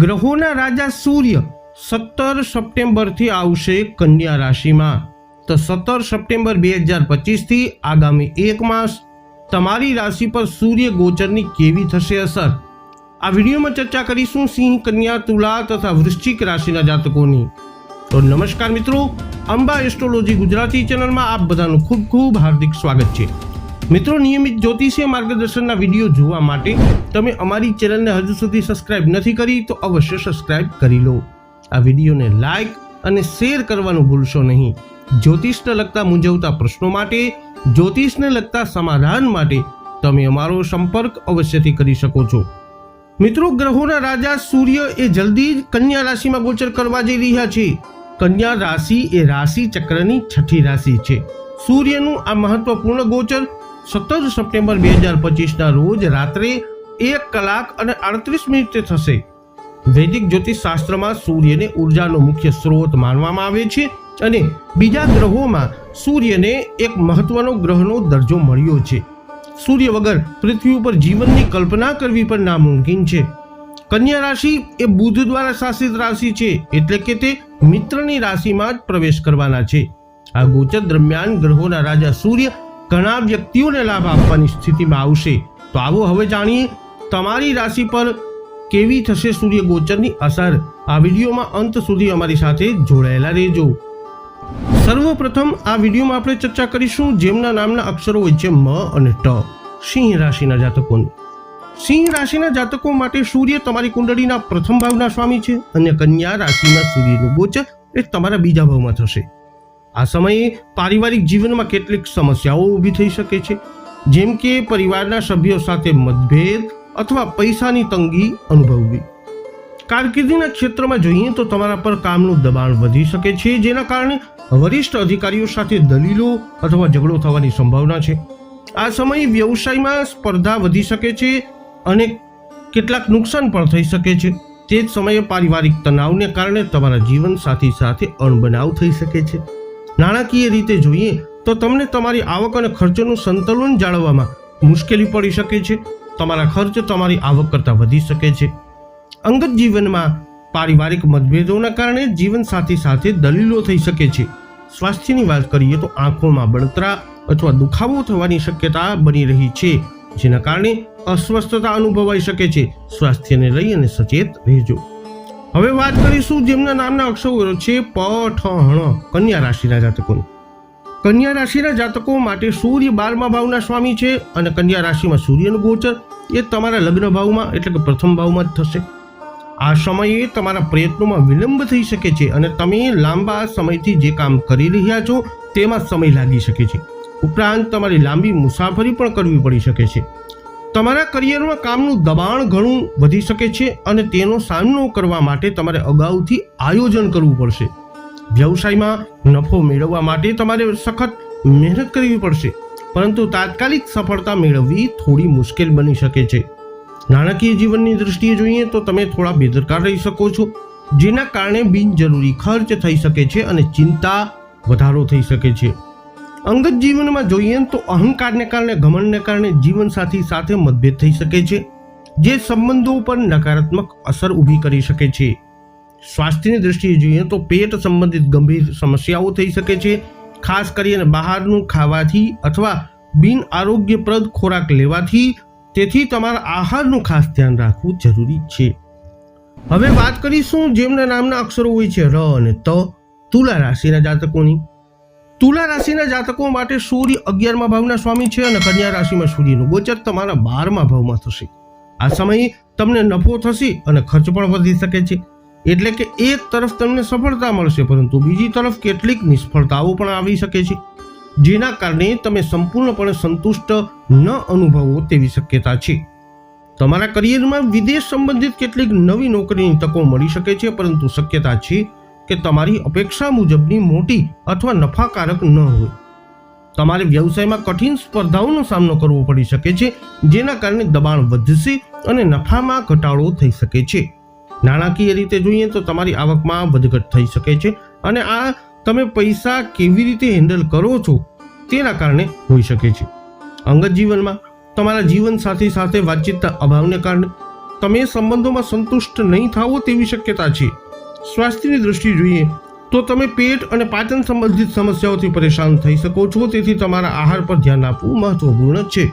ગ્રહોના રાજા સૂર્ય સત્તર સપ્ટેમ્બરથી આવશે કન્યા રાશિમાં. તો સત્તર સપ્ટેમ્બર બે હજાર પચીસથી આગામી એક માસ તમારી રાશિ પર સૂર્ય ગોચરની કેવી થશે અસર? આ વિડીયોમાં ચર્ચા કરીશું સિંહ, કન્યા, તુલા તથા વૃશ્ચિક રાશિના જાતકોની. તો નમસ્કાર મિત્રો, અંબા એસ્ટ્રોલોજી ગુજરાતી ચેનલમાં આપ બધાનું ખૂબ ખૂબ હાર્દિક સ્વાગત છે. મિત્રો, નિયમિત જ્યોતિષીય માર્ગદર્શનના વીડિયો જોવા માટે તમે અમારી ચેનલને હજુ સુધી સબસ્ક્રાઇબ નથી કરી, તો અવશ્ય સબસ્ક્રાઇબ કરી લો. આ વિડીયોને લાઇક અને શેર કરવાનું ભૂલશો નહીં. જ્યોતિષને લગતા મૂંઝવતા પ્રશ્નો માટે, જ્યોતિષને લગતા સમાધાન માટે તમે અમારો સંપર્ક અવશ્યથી કરી શકો છો. મિત્રો, ગ્રહોના રાજા સૂર્ય એ જલ્દી જ કન્યા રાશિમાં ગોચર કરવા જઈ રહ્યા છે. કન્યા રાશિ એ રાશિ ચક્રની છઠ્ઠી રાશિ છે. સૂર્યનું આ મહત્વપૂર્ણ ગોચર સત્તર સપ્ટેમ્બર બે હજાર પચીસના રોજ રાત્રે એક કલાક અને આડત્રીસ મિનિટે થશે. વૈદિક જ્યોતિષ શાસ્ત્રમાં સૂર્યને ઉર્જાનો મુખ્ય સ્ત્રોત માનવામાં આવે છે અને બીજા ગ્રહોમાં સૂર્યને એક મહત્વનો ગ્રહનો દરજ્જો મળ્યો છે. સૂર્ય વગર પૃથ્વી ઉપર જીવનની કલ્પના કરવી પણ નામુમકિન છે. કન્યા રાશિ એ બુધ દ્વારા શાસિત રાશિ છે, એટલે કે તે મિત્રની રાશિમાં જ પ્રવેશ કરવાના છે. આ ગોચર દરમિયાન ગ્રહોના રાજા સૂર્ય ઘણા વ્યક્તિઓને લાભ આપવાની સ્થિતિમાં આવશે. તો આવો હવે જાણીએ તમારી રાશિ પર કેવી થશે સૂર્ય ગોચરની અસર. આ વિડીયોમાં અંત સુધી અમારી સાથે જોડાયેલા રહેજો. સર્વપ્રથમ આ વિડીયોમાં આપણે ચર્ચા કરીશું જેમના નામના અક્ષરો હોય છે મ અને ટ. સિંહ રાશિના જાતકોની. સિંહ રાશિના જાતકો માટે સૂર્ય તમારી કુંડળીના પ્રથમ ભાવના સ્વામી છે અને કન્યા રાશિના સૂર્યનું ગોચર એ તમારા બીજા ભાવમાં થશે. આ સમયે પારિવારિક જીવનમાં કેટલીક સમસ્યાઓ ઊભી થઈ શકે છે. જેમ કે પરિવારના સભ્યો સાથે મતભેદ અથવા પૈસાની તંગી અનુભવવી. કારકિર્દીના ક્ષેત્રમાં જોઈએ તો તમારા પર કામનું દબાણ વધી શકે છે, જેના કારણે વરિષ્ઠ અધિકારીઓ સાથે દલીલો અથવા ઝઘડો થવાની સંભાવના છે. આ સમયે વ્યવસાયમાં સ્પર્ધા વધી શકે છે અને કેટલાક નુકસાન પણ થઈ શકે છે. તે જ સમયે પારિવારિક તણાવને કારણે તમારા જીવનસાથી સાથે અણબનાવ થઈ શકે છે. નાણાકીય રીતે જોઈએ તો તમને તમારી આવક અને ખર્ચનું સંતુલન જાળવવામાં મુશ્કેલી પડી શકે છે. તમારા ખર્ચ તમારી આવક કરતાં વધી શકે છે. અંગત જીવનમાં પારિવારિક મતભેદોના કારણે જીવનસાથી સાથે દલીલો થઈ શકે છે. સ્વાસ્થ્યની વાત કરીએ તો આંખોમાં બળતરા અથવા દુખાવો થવાની શક્યતા બની રહી છે, જેના કારણે અસ્વસ્થતા અનુભવાઈ શકે છે. સ્વાસ્થ્યને લઈ અને સચેત રહેજો. હવે વાત કરીશું જેમના નામના અક્ષરો છે પ, ઠ કન્યા રાશિના જાતકોની. કન્યા રાશિના જાતકો માટે સૂર્ય બારમા ભાવના સ્વામી છે અને કન્યા રાશિમાં સૂર્યનું ગોચર. એ તમારા લગ્ન ભાવમાં એટલે કે પ્રથમ ભાવમાં જ થશે. આ સમયે તમારા પ્રયત્નોમાં વિલંબ થઈ શકે છે અને તમે લાંબા સમયથી જે કામ કરી રહ્યા છો તેમાં સમય લાગી શકે છે. ઉપરાંત તમારી લાંબી મુસાફરી પણ કરવી પડી શકે છે. તમારા કરિયરમાં કામનું દબાણ ઘણું વધી શકે છે અને તેનો સામનો કરવા માટે તમારે અગાઉથી આયોજન કરવું પડશે. વ્યવસાયમાં નફો મેળવવા માટે તમારે સખત મહેનત કરવી પડશે, પરંતુ તાત્કાલિક સફળતા મેળવવી થોડી મુશ્કેલ બની શકે છે. નાણાકીય જીવનની દૃષ્ટિએ જોઈએ તો તમે થોડા બેદરકાર રહી શકો છો, જેના કારણે બિનજરૂરી ખર્ચ થઈ શકે છે અને ચિંતા વધારો થઈ શકે છે. અંગત જીવનમાં જોઈએ તો અહંકારને કારણે, ઘમંડને કારણે જીવનસાથી સાથે મતભેદ થઈ શકે છે, જે સંબંધો પર નકારાત્મક અસર ઊભી કરી શકે છે. સ્વાસ્થ્યની દૃષ્ટિએ જોઈએ તો પેટ સંબંધિત ગંભીર સમસ્યાઓ થઈ શકે છે, ખાસ કરીને બહારનું ખાવાથી અથવા બિન આરોગ્યપ્રદ ખોરાક લેવાથી. તેથી તમારા આહારનું ખાસ ધ્યાન રાખવું જરૂરી છે. હવે વાત કરીશું જેમના નામના અક્ષરો હોય છે, ર અને ત. તુલા રાશિના જાતકોની. તુલા રાશિના જાતકો માટે સૂર્ય અગિયારમા ભાવના સ્વામી છે અને કન્યા રાશિમાં સૂર્યનું ગોચર તમારા બારમા ભાવમાં થશે. આ સમયે તમને નફો થશે અને ખર્ચ પણ વધી શકે છે. એટલે કે એક તરફ તમને સફળતા મળશે, પરંતુ બીજી તરફ કેટલીક નિષ્ફળતાઓ પણ આવી શકે છે. જેના કારણે તમે સંપૂર્ણપણે સંતુષ્ટ ન અનુભવો તેવી શક્યતા છે. તમારા કરિયરમાં વિદેશ સંબંધિત કેટલીક નવી નોકરીની તકો મળી શકે છે, પરંતુ શક્યતા છે કે તમારી અપેક્ષા મુજબની મોટી અથવા નફાકારક ન હોય. તમારે વ્યવસાયમાં કઠિન સ્પર્ધાઓનો સામનો કરવો પડી શકે છે, જેના કારણે દબાણ વધશે અને નફામાં ઘટાડો થઈ શકે છે. નાણાકીય રીતે જોઈએ તો તમારી આવકમાં વધઘટ થઈ શકે છે અને આ તમે પૈસા કેવી રીતે હેન્ડલ કરો છો તેના કારણે હોઈ શકે છે. અંગત જીવનમાં તમારા જીવનસાથી સાથે વાતચીતના અભાવને કારણે તમે સંબંધોમાં સંતુષ્ટ નહીં થાવો તેવી શક્યતા છે. સ્વાસ્થ્યની દૃષ્ટિ જોઈએ તો તમે પેટ અને પાચન સંબંધિત સમસ્યાઓથી પરેશાન થઈ શકો છો, તેથી તમારા આહાર પર ધ્યાન આપવું મહત્વપૂર્ણ છે.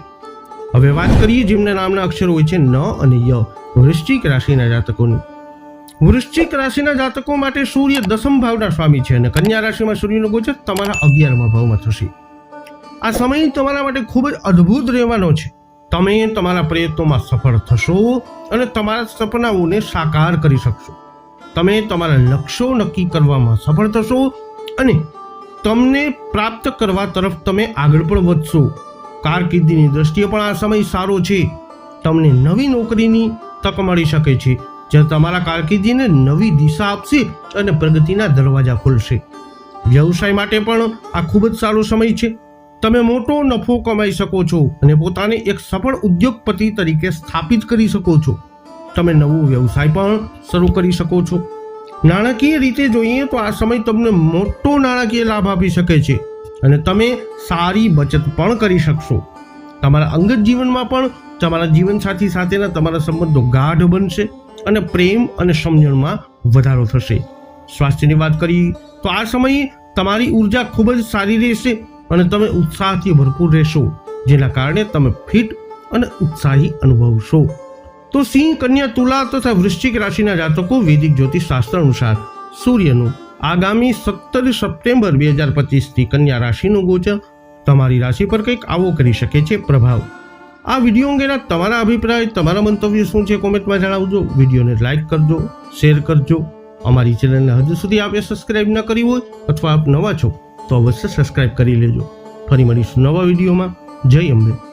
હવે વાત કરીએ જેમના નામના અક્ષરો હોય છે ન અને ય, વૃશ્ચિક રાશિના જાતકોની. વૃશ્ચિક રાશિના જાતકો માટે સૂર્ય દસમ ભાવના સ્વામી છે અને કન્યા રાશિમાં સૂર્યનો ગોચર તમારા અગિયારમા ભાવમાં થશે. આ સમય તમારા માટે ખૂબ જ અદ્ભુત રહેવાનો છે. તમે તમારા પ્રયત્નોમાં સફળ થશો અને તમારા સપનાઓને સાકાર કરી શકશો. તમે તમારા લક્ષ્યો નક્કી કરવામાં સફળ થશો અને તમને પ્રાપ્ત કરવા તરફ તમે આગળ પણ વધશો. કારકિર્દીની દ્રષ્ટિએ પણ આ સમય સારો છે. તમને નવી નોકરીની તક મળી શકે છે. જે તમારા કારકિર્દીને નવી દિશા આપશે અને પ્રગતિના દરવાજા ખોલશે. વ્યવસાય માટે પણ આ ખૂબ જ સારો સમય છે. તમે મોટો નફો કમાઈ શકો છો અને પોતાને એક સફળ ઉદ્યોગપતિ તરીકે સ્થાપિત કરી શકો છો. તમે નવો વ્યવસાય પણ શરૂ કરી શકો છો. નાણાકીય રીતે જોઈએ તો આ સમય તમને મોટો નાણાકીય લાભ આપી શકે છે અને તમે સારી બચત પણ કરી શકશો. તમારા અંગત જીવનમાં પણ તમારા જીવનસાથી સાથેના તમારા સંબંધો ગાઢ બનશે અને પ્રેમ અને સમજણમાં વધારો થશે. સ્વાસ્થ્યની વાત કરી તો આ સમયે તમારી ઊર્જા ખૂબ જ સારી રહેશે અને તમે ઉત્સાહથી ભરપૂર રહેશો, જેના કારણે તમે ફિટ અને ઉત્સાહી અનુભવશો. તો સિંહ, કન્યા, તુલા તથા વૃશ્ચિક રાશિના જાતકો વૈદિક જ્યોતિષ શાસ્ત્ર અનુસાર સૂર્યનું આગામી સત્તર સપ્ટેમ્બર બે હજાર પચીસથી કન્યા રાશિનું ગોચર તમારી રાશિ પર કંઈક આવો કરી શકે છે પ્રભાવ. આ વીડિયો અંગેના તમારા અભિપ્રાય, તમારા મંતવ્ય શું છે કોમેન્ટમાં જણાવજો. વિડીયોને લાઇક કરજો, શેર કરજો. અમારી ચેનલને હજુ સુધી આપે સબસ્ક્રાઇબ ન કરી હોય અથવા આપ નવા છો તો અવશ્ય સબસ્ક્રાઇબ કરી લેજો. ફરી મળીશું નવા વિડીયોમાં. જય અંબે.